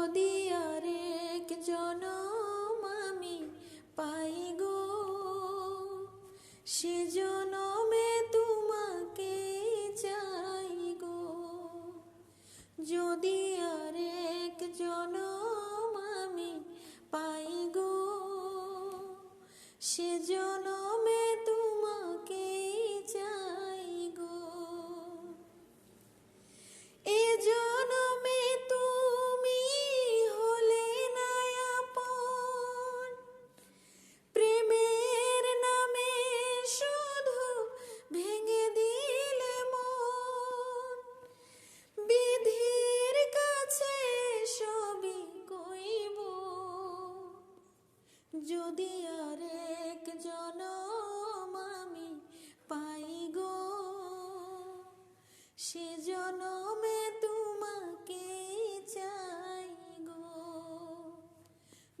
যদি আরেক জনম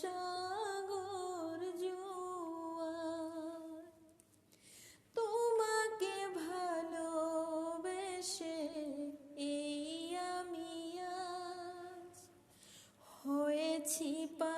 সাগর জুয়ার। তোমাকে ভালোবেসে এই আমি আজ হয়েছি পা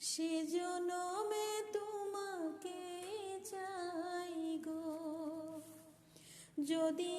সে মে তোমাকে চাই গো। যদি